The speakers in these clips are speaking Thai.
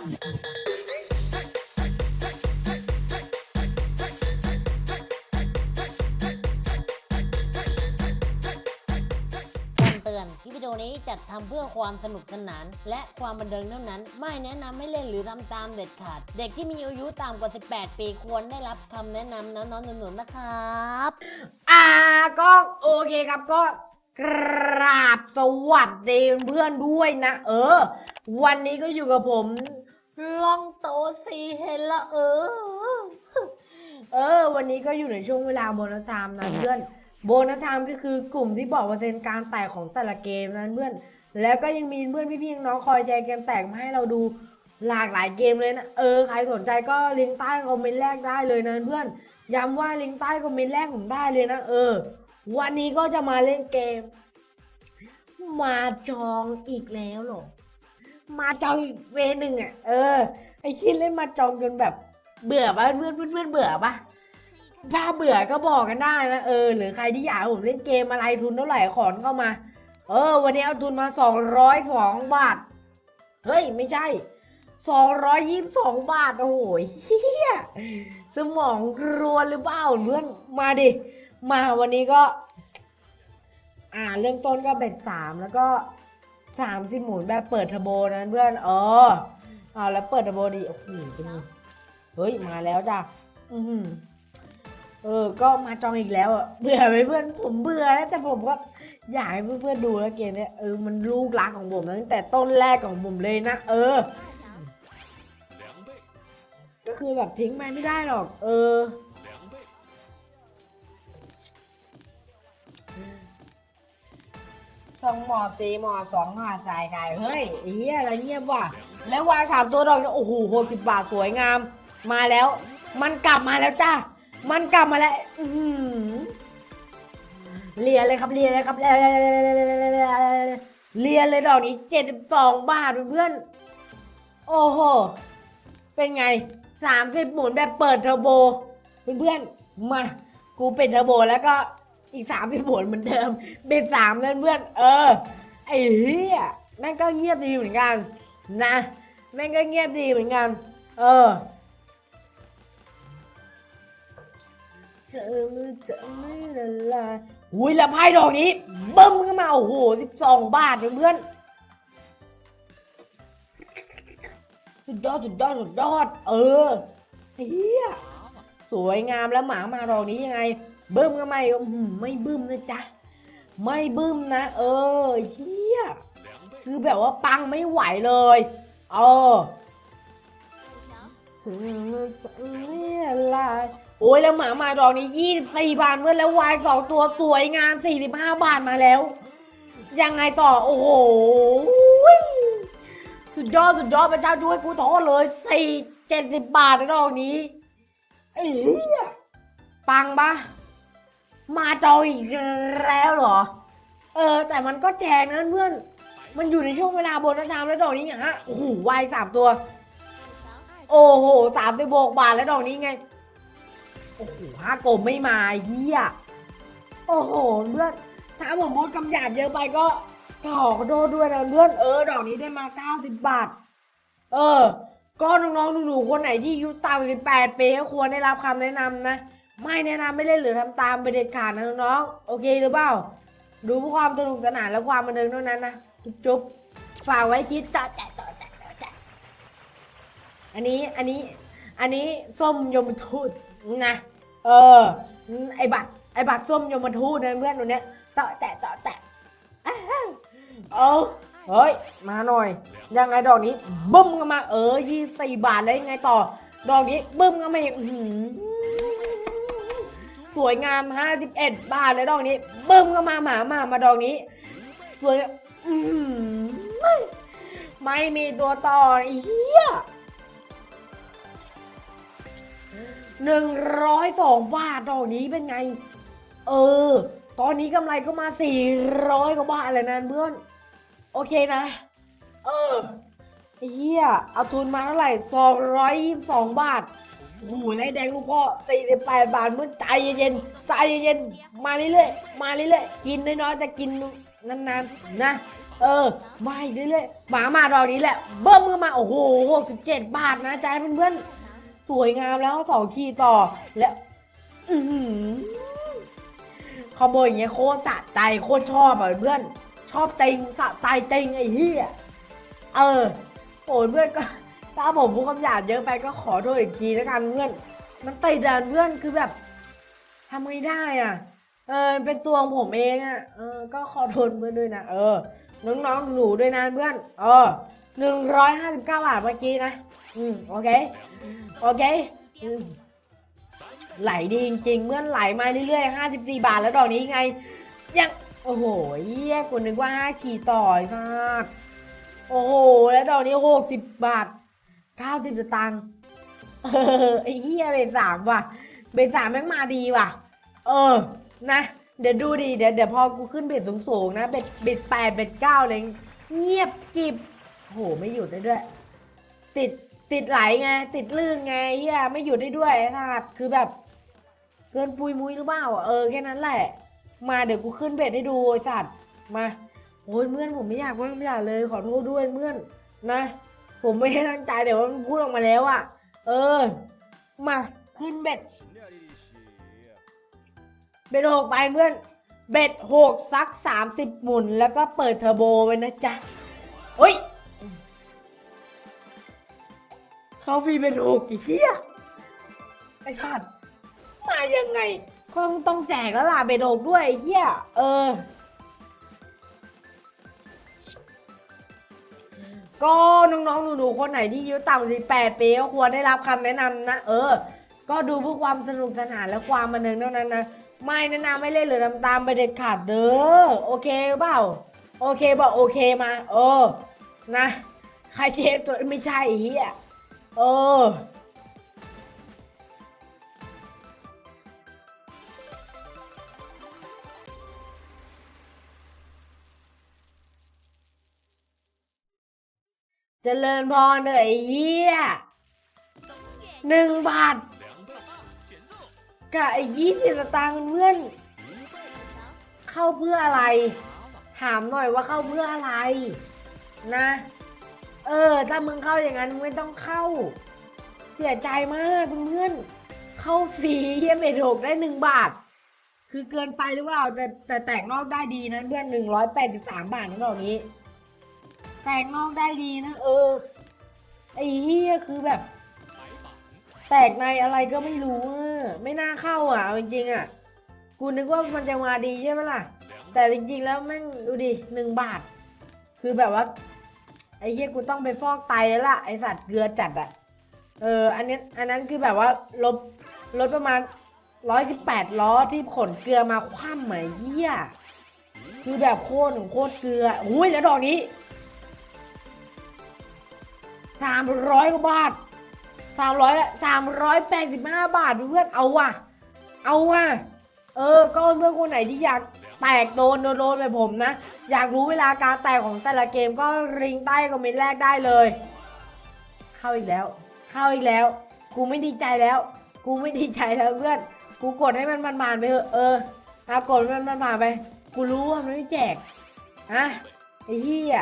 เตือนคลิปวิดีโอนี้จัดทำเพื่อความสนุกสนาน และความบันเทิงเท่านั้น ไม่แนะนำให้เล่นหรือทำตามเด็ดขาด เด็กที่มีอายุต่ำกว่า 18 ปีควรได้รับคำแนะนำน้องๆหนูๆนะครับ อ่าก็โอเคครับก็กราบสวัสดีเพื่อนด้วยนะ เออ วันนี้ก็อยู่กับผมลองโตซีเห็นละเออ เออ วันนี้ก็อยู่ในช่วงเวลาโบนัสไทม์นะเพื่อน โบนัสไทม์ก็คือกลุ่มที่บอกเปอร์เซ็นต์การแตกของแต่ละเกมนั้นเพื่อน แล้วก็ยังมีเพื่อนพี่ๆน้องคอยแชร์เกมแตกมาให้เราดูหลากหลายเกมเลยนะ เออ ใครสนใจก็ลิงก์ใต้คอมเมนต์แรกได้เลยนะเพื่อน ย้ำว่าลิงก์ใต้คอมเมนต์แรกผมได้เลยนะ เออ วันนี้ก็จะมาเล่นเกม มาจองอีกแล้วหรอ มาจองอีกเวย์หนึ่งอะ เออ ไอ้คิดเล่นมาจองจนแบบ เบื่อปะเพื่อนเพื่อนเพื่อนเบื่อปะถ้าเบื่อก็บอกกันได้นะ เออ หรือใครที่อยากผมเล่นเกมอะไรทุนเท่าไหร่ขอนเข้ามา เออ วันนี้เอาทุนมาสองร้อยสองบาท เฮ้ย ไม่ใช่สองร้อยยี่สิบสองบาท โอ้โหเฮียสมองรวนหรือเปล่าเพื่อนมาดิ มาวันนี้ก็ อ่าเริ่มต้นก็เบ็ดสามแล้วก็ สามสิบหมุนแบบเปิดเทอร์โบนะเพื่อนเออเอาแล้วเปิดเทอร์โบดีโอ้โหเป็นไงเฮ้ยมาแล้วจ้ะอือหือเออ ก็มาจองอีกแล้วเบื่อไหมเพื่อนผมเบื่อแล้วแต่ผมก็อยากให้เพื่อนๆดูแล้วเกมเนี้ยเออมันลูกรักของผมตั้งแต่ต้นแรกของผมเลยนะเออ ก็คือแบบทิ้งมันไม่ได้หรอก เออ สองหมอสีหมอสองหมอสายไก่เฮ้ยไอ้เหี้ยอะไรเงียบว่ะแล้ววายสามตัวดอกเนี่ยโอ้โหหกสิบบาทสวยงาม มาแล้ว มันกลับมาแล้วจ้ามันกลับมาแล้วอืเลียเลยครับเลียเลยครับเลียเลียเลยดอกนี้เจ็ดสองบาทเพื่อนโอ้โหเป็นไงสามสิบหมุนแบบเปิดเทอร์โบเพื่อนๆมากูเป็นเทอร์โบแล้วก็ อีกสามสิบหมุนเหมือนเดิมเป็นสามเพื่อนเพื่อนเออไอ้เหี้ยแม่งก็เงียบดีเหมือนกันนะแม่งก็เงียบดีเหมือนกัน เออเธอมือเธอไม่ละลายอุ้ยแล้วไพ่ดอกนี้เบิ้มขึ้นมาโอ้โหสิบสองบาทเพื่อนสุดยอดสุดยอดสุดยอด เออเฮียสวยงามแล้วหมามาดอกนี้ยังไง บิ้มก็ไม่อื้อหือไม่บึ้มนะจ๊ะ ไม่บึ้มนะ เออเฮียคือแบบว่าปังไม่ไหวเลย เออถึงจะไม่ลายโอ้ยแล้วหมามาดอกนี้ยี่สี่บาทเมื่อแล้ววายสองตัวสวยงามสี่สิบห้าบาทมาแล้ว ยังไงต่อ โอ้โหสุดยอด สุดยอดพระเจ้าช่วยกูโทษเลยสี่เจ็ดสิบบาทดอกนี้ไอ้เหี้ยปังปะ มาจออีกแล้วเหรอ เออ แต่มันก็แจกนะเพื่อน มันอยู่ในช่วงเวลาโบนัสไทม์แล้วดอกนี้ไงฮะ โอ้โหวายสามตัว โอ้โหสามสิบบกบาทแล้วดอกนี้ไง โอ้โหห้ากลมไม่มาเฮียโอ้โหเพื่อนถ้าผมพูดคำหยาบเยอะไปก็ขอขอโทษด้วยนะเพื่อนเออ ดอกนี้ได้มาเก้าสิบบาท เออ ก็น้องๆหนูๆคนไหนที่อายุต่ำสิบแปดปีก็ควรได้รับคำแนะนำนะ ไม่แนะนำไม่เล่นหรือทำตามไปเด็ดขาดนะน้องๆโอเคหรือเปล่า ดูเพื่อความสนุกสนานและความบันเทิงเท่านั้นนะจุ๊บฝากไว้คิดต่อแจต่อแจต่อแจอันนี้อันนี้ อันนี้ส้มยมทูตนะเออไอบัตรไอบัตรส้มยมทูตนะเพื่อนตัวเนี้ยต่อแตะต่อแตะเอาเฮ้ยมาหน่อย ยังไงดอกนี้บึ้มกันมา เออยี่สี่บาทแล้ยังไงต่อ ดอกนี้บึ้มกันมาอีกอื้อหือส วยงาม 51 บาทเลยดอกนี้บึ้มก็มาหมามามาดอกนี้ สวยอือหือไม่ไม่มีตัวต่อไอ้เฮียหนึ่งร้อยสองบาทดอกนี้เป็นไง เออ ตอนนี้กำไรก็มาสี่ร้อยกว่าบาทเลยนะเพื่อน โอเคนะ เออไอ้เฮียเอาทุนมาเท่าไหร่สองร้อยยี่สิบสองบาท โอ้โหไรแดงลูกพ่อสี่สิบแปดบาทมึงใจเย็นๆใจเย็นๆมาเรื่อยๆมาเรื่อยๆกินน้อยๆแต่กินนานๆนะ เออมาอีกเรื่อยๆหมามาดอกนี้แหละ เบิ้มมือมาโอ้โหหกสิบเจ็ดบาทนะใจเพื่อนๆสวยงามแล้วสองขีดต่อแล้วอือหือคอมโบอย่างเงี้ยโคตรสะใจโคตรชอบอะเพื่อน ชอบเติงสะใจติงไอ้เหี้ยเออโอ้เพื่อนก็ ถ้าผมพูดคำหยาบเยอะไปก็ขอโทษอีกทีแล้วกันเพื่อน มันติดอะเพื่อนคือแบบทำไม่ได้อะ เออเป็นตัวของผมเองอะ เออ ก็ขอโทษเพื่อนด้วยนะ เออ น้องๆหนูด้วยนะเพื่อน เออหนึ่งร้อยห้าสิบเก้าบาทเมื่อกี้นะ อืม โอเค โอเคไหลดีจริงๆเมื่อนไหลมาเรื่อยๆห้าสิบสี่บาทแล้วดอกนี้ไง ยัง โอ้โหเยี่ยกูนึกว่าห้าขีดต่อยมาก โอ้โห แล้วดอกนี้หกสิบบาท เก้าสิบสตางค์เออไอ้เหี้ยเบสสามว่ะ เบสสามแม่งมาดีว่ะ เออ นะ เดี๋ยวดูดิเดี๋ยวเดี๋ยวพอกูขึ้นเบ็ดสูงๆนะ เบ็ดเบ็ดแปดเบ็ดเก้าเลยเงียบกริบโหไม่หยุดได้ด้วย ติดติดไหลไง ติดลื่นไงเฮียไม่หยุดได้ด้วยนะครับคือแบบ เกินปุยมุยหรือเปล่าเออแค่นั้นแหละ มาเดี๋ยวกูขึ้นเบ็ดให้ดูไอ้สัตว์มาโอ้ยเมื่อนผมไม่อยากว่าไม่อยากเลยขอโทษด้วยเมื่อนนะ ผมไม่ได้ตั้งใจเดี๋ยวมันพูดออกมาแล้วอะเออ มาขึ้นเบ็ด เบ็ดหกไปเพื่อน เบ็ดหกซักสามสิบหมุน แล้วก็เปิดเทอร์โบไว้นะจ๊ะเฮ้ย เข้าฟรีเบ็ดหกอีกเหี้ยไอ้ชาติมายังไงคงต้องแจกแล้วล่ะเบ็ดหกด้วยไอ้เหี้ยเออ ก็น้องๆหนูๆคนไหนที่อายุต่ำกว่า18ปีก็ควรได้รับคำแนะนำนะ เออ ก็ดูเพื่อความสนุกสนานและความบันเทิงเท่านั้นนะ ไม่แนะนำไม่เล่นหรือทำตามไปเด็ดขาดเด้อ โอเคเปล่า โอเคบอกโอเคมา เออ นะ ใครเทปตัวไม่ใช่อ้เฮียเออ ริญพรเด้อไอ้เหี้ยหนึ่งบาทกับไอ้ยี่สิบสตางค์เพื่อน เข้าเพื่ออะไร ถามหน่อยว่าเข้าเพื่ออะไร นะ เออ ถ้ามึงเข้าอย่างนั้นมึงไม่ต้องเข้า เสียใจมากเพื่อนเข้าฟรีเฮียเมทกได้หนึ่งบาท คือเกินไปหรือเปล่าแต่แต่แตกนอกได้ดีนะเพื่อนหนึ่งร้อยแปดสิบสามบาทนะตอนนี้ แตกนอกได้ดีนะเออ ไอ้เฮียคือแบบ แตกในอะไรก็ไม่รู้อะไม่น่าเข้าอะเอาจริงๆอะ กูนึกว่ามันจะมาดีใช่ไหมล่ะ แต่จริงๆแล้วแม่งดูดิหนึ่งบาท คือแบบว่า ไอ้เหี้ยกูต้องไปฟอกไตแล้วล่ะไอสัตว์เกลือจัดอะ เออ อันนี้อันนั้นคือแบบว่าลบลดประมาณร้อยสิบแปดล้อที่ขนเกลือมาคว่ำเหมือนเหี้ยคือแบบโคตรโคตรเกลืออุ้ยแล้วดอกนี้ สามร้อยกว่าบาทสามร้อยสามร้อยแปดสิบห้าบาทเพื่อนเอาว่ะ เอาว่ะ เออ ก็เพื่อนคนไหนที่อยากแตกโดนโดนโดนแบบผมนะ อยากรู้เวลาการแตกของแต่ละเกมก็ริงใต้คอมเมนต์แรกได้เลย เข้าอีกแล้ว เข้าอีกแล้ว กูไม่ดีใจแล้ว กูไม่ดีใจแล้วเพื่อน กูกดให้มันผ่านไปเถอะเออครับกดให้มันผ่านไป กูรู้ว่ามันไม่แจก ฮะไอ้เหี้ย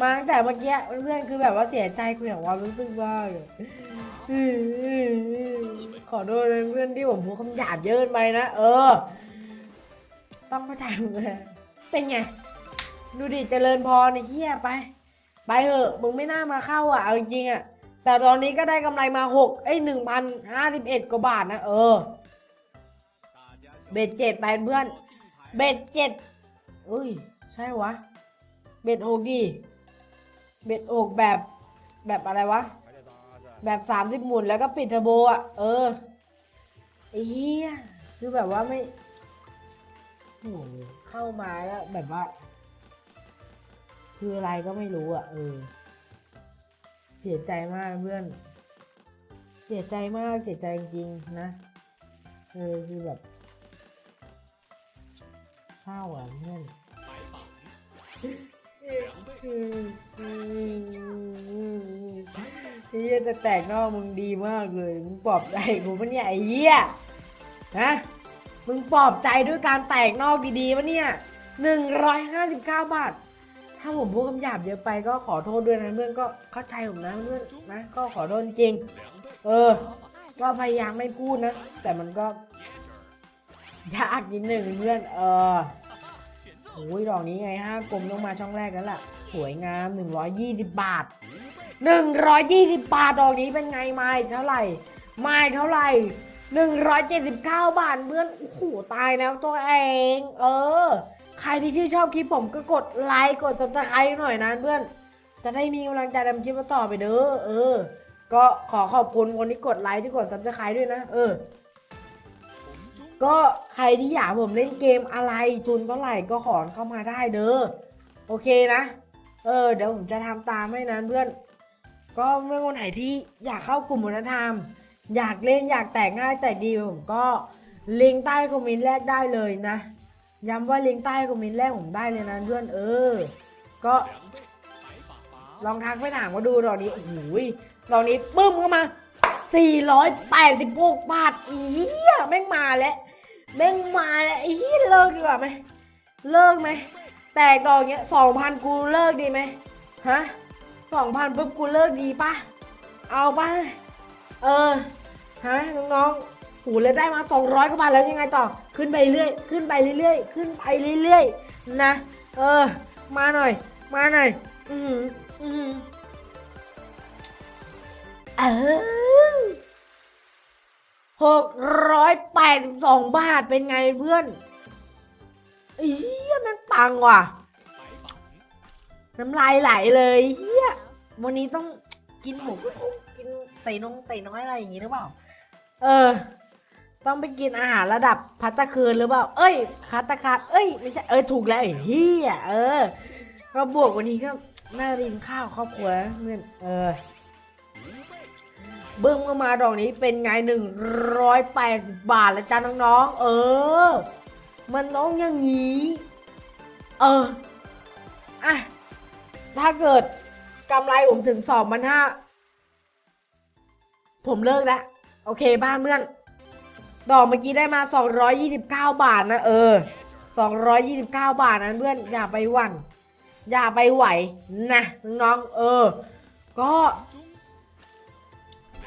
มาตั้งแต่เมื่อกี้เพื่อนคือแบบว่าเสียใจกูอย่างว่ารู้สึกว่าขอโทษเลยเพื่อนที่ผมพูดคำหยาบเยินไปนะเออ ต้องเข้าใจมึงเลยเป็นไง ดูดิเจริญพรในเฮียไป ไปเถอะมึงไม่น่ามาเข้าอะเอาจริงอะแต่ตอนนี้ก็ได้กำไรมาหกไอ้หนึ่งพันห้าสิบเอ็ดกว่าบาทนะเออ เบ็ดเจ็ดไปเพื่อน เบ็ดเจ็ดอุ้ย ใช่วะ เบ็ดหกดี เบ็ดอกแบบแบบอะไรวะ แบบสามสิบหมุนแล้วก็ปิดเทอร์โบอะ เออไอ้เหี้ยคือแบบว่าไม่โอ้โหเข้ามาแล้วแบบว่า คืออะไรก็ไม่รู้อะ เออ เสียใจมากเพื่อน เสียใจมากเสียใจจริงๆนะ เออคือแบบเศร้าอะเพื่อนไอ้เหี้ ยแต่แตกนอกมึงดีมากเลย มึงปลอบใจกูปะเนี่ยไอ้เหี้ยนะมึงปลอบใจด้วยการแตกนอกดีๆปะเนี่ยหนึ่งร้อยห้าสิบเก้าบาท ถ้าผมพูดคำหยาบเยอะไปก็ขอโทษด้วยนะเพื่อนก็เข้าใจผมนะเพื่อนนะก็ขอโทษจริง เออ ก็พยายามไม่พูดนะ แต่มันก็ยากนิดหนึ่งเพื่อน เออโอ้ยดอกนี้ไงฮะกลมต้องมาช่องแรกแล้วล่ะ สวยงาม120บาท 120 บาทดอกนี้เป็นไงไม้เท่าไหร่ไม้เท่าไหร่ 179 บาทเพื่อนโอ้โหตายแล้วตัวเอง เออ ใครที่ชื่นชอบคลิปผมก็กดไลค์กดซับสไครต์หน่อยนะเพื่อน จะได้มีกำลังใจทำคลิปต่อไปเด้อเออ ก็ขอขอบคุณคนที่กดไลค์ที่กดซับสไครต์ด้วยนะ เออ ก็ใครที่อยากผมเล่นเกมอะไรทุนเท่าไหร่ก็ขอเข้ามาได้เด้อโอเคนะ เออ เดี๋ยวผมจะทำตามให้นะเพื่อน ก็เมื่อวันไหนที่อยากเข้ากลุ่มวัฒนธรรม อยากเล่นอยากแตกง่ายแตกดีผมก็ลิงก์ใต้คอมเมนต์แรกได้เลยนะย้ำว่าลิงก์ใต้คอมเมนต์แรกผมได้เลยนะเพื่อนเออ ก็ลองทักไปถามก็ดูดอกนี้โอ้โหยดอกนี้ปึ้มเข้ามา 486 บาทอีเหี้ยแม่งมาแล้วแม่งมาแล้วอ้เหี้ยเลิกดีกว่าไหมเลิกไหมแตกดอกเงี้ย2,000กูเลิกดีไหมฮะ 2,000ปุ๊บกูเลิกดีปะเอาปะเออ ฮะ น้องๆหูเลยได้มา200กว่าบาทแล้วยังไงต่อ ขึ้นไปเรื่อย ขึ้นไปเรื่อยๆ ขึ้นไปเรื่อยๆ นะ เออ มาหน่อย มาหน่อย อืออือเออหกร้อยแปดสองบาทเป็นไงเพื่อนเฮียมันปังว่ะ น้ำลายไหลเลยเฮียวันนี้ต้องกินหมูกินใส่นงใส่น้อยอะไรอย่างงี้หรือเปล่า เออ ต้องไปกินอาหารระดับพัตตาคืนหรือเปล่า เอ้ยคัตตาคาเอ้ยไม่ใช่เออถูกแล้วไอ้เฮียเออก็บวกวันนี้ก็น่ารินข้าวครอบครัวเพื่อนเออเบิ้งมามาดอกนี้เป็นไงหนึ่งร้อยแปดสิบบาทแล้วจ้าน้องๆ เออ มันน้องอย่างนี้ เออ อะ ถ้าเกิดกำไรผมถึงสองพันห้าผมเลิกแล้ว โอเคบ้านเพื่อน ดอกเมื่อกี้ได้มา229บาทนะเออ229บาทนะเพื่อน อย่าไปหวั่น อย่าไปไหวนะน้องๆเออ ก็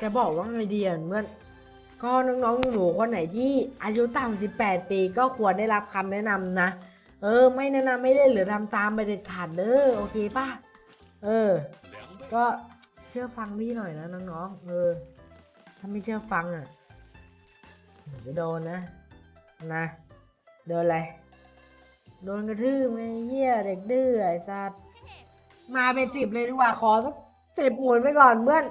จะบอกว่าไงดีอะเพื่อนก็น้องๆหนูคนไหนที่อายุต่ำ18 ปีก็ควรได้รับคำแนะนำนะ เออ ไม่แนะนำไม่เล่นหรือทำตามไปเด็ดขาดเด้อโอเคป่ะ เออ ก็เชื่อฟังพี่หน่อยนะน้องๆเออ ถ้าไม่เชื่อฟังอะเดี๋ยวโดนนะนะโดนอะไรโดนกระทืบไงเหี้ยเด็กดื้อไอ้สัตว์มาเป็นสิบเลยดีกว่าขอสักสิบหมุนไปก่อนเพื่อน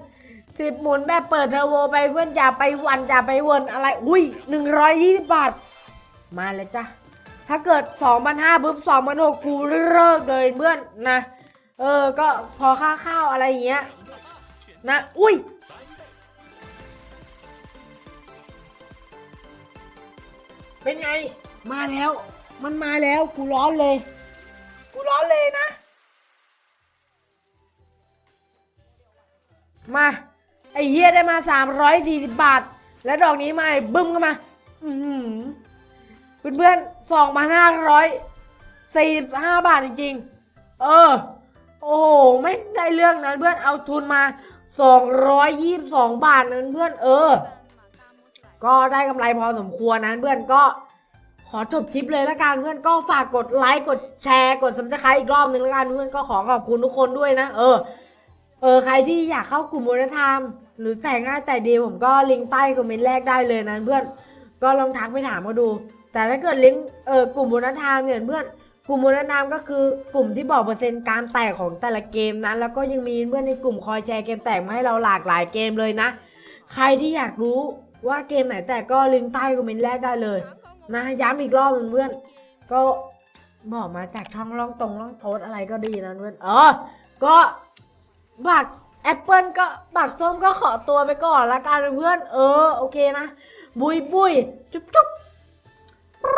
สิบหมุนแบบเปิดเทอร์โวไปเพื่อนอย่าไปวันอย่าไปวนอะไร อุ้ยหนึ่งร้อยยี่สิบบาท มาเลยจ้ะ ถ้าเกิดสองพันห้าปุ๊บสองพันหกกูเลิกเลยเพื่อนนะ เออ ก็พอค่าข้าวอะไรอย่างเงี้ย นะ อุ้ยเป็นไง มาแล้ว มันมาแล้ว กูร้อนเลย กูร้อนเลยนะ มา ไอ้เฮียได้มาสามร้อยสี่สิบบาท และดอกนี้มาไอ้บึ้มก็มา อือหือ เพื่อนๆสองพันห้าร้อยสี่สิบห้าบาทจริงๆ เออ โอ้โห ไม่ได้เรื่องนั้นเพื่อนเอาทุนมาสองร้อยยี่สิบสองบาทนั้นเพื่อนเออ ก็ได้กำไรพอสมควรนั้นเพื่อนก็ขอจบคลิปเลยละกันเพื่อนก็ฝากกดไลค์กดแชร์กดซับสไครต์อีกรอบหนึ่งละกันเพื่อนก็ขอขอบคุณทุกคนด้วยนะ เออ เออใครที่อยากเข้ากลุ่มวัฒนธรรม หรือแต่งง่ายแต่ดีผมก็ลิงก์ใต้คอมเมนต์แรกได้เลยนะเพื่อนก็ลองทักไปถามมาดู แต่ถ้าเกิดลิงก์เออกลุ่มวัฒนธรรมเนี่ยเพื่อนกลุ่มวัฒนธรรมก็คือกลุ่มที่บอกเปอร์เซ็นต์การแตกของแต่ละเกมนั้นแล้วก็ยังมีเพื่อนในกลุ่มคอยแชร์เกมแตกมาให้เราหลากหลายเกมเลยนะ ใครที่อยากรู้ว่าเกมไหนแตกก็ลิงก์ใต้คอมเมนต์แรกได้เลย นะย้ำอีกรอบหนึงเพื่อน ก็บอกมาจากช่องล่องตรงล่องโทษอะไรก็ดีนะเพื่อนเออก็บักแอปเปิลก็บักส้มก็ขอตัวไปก่อนละกันเพื่อน เออโอเคนะ บุยบุยจุ๊บจุ๊บ ปร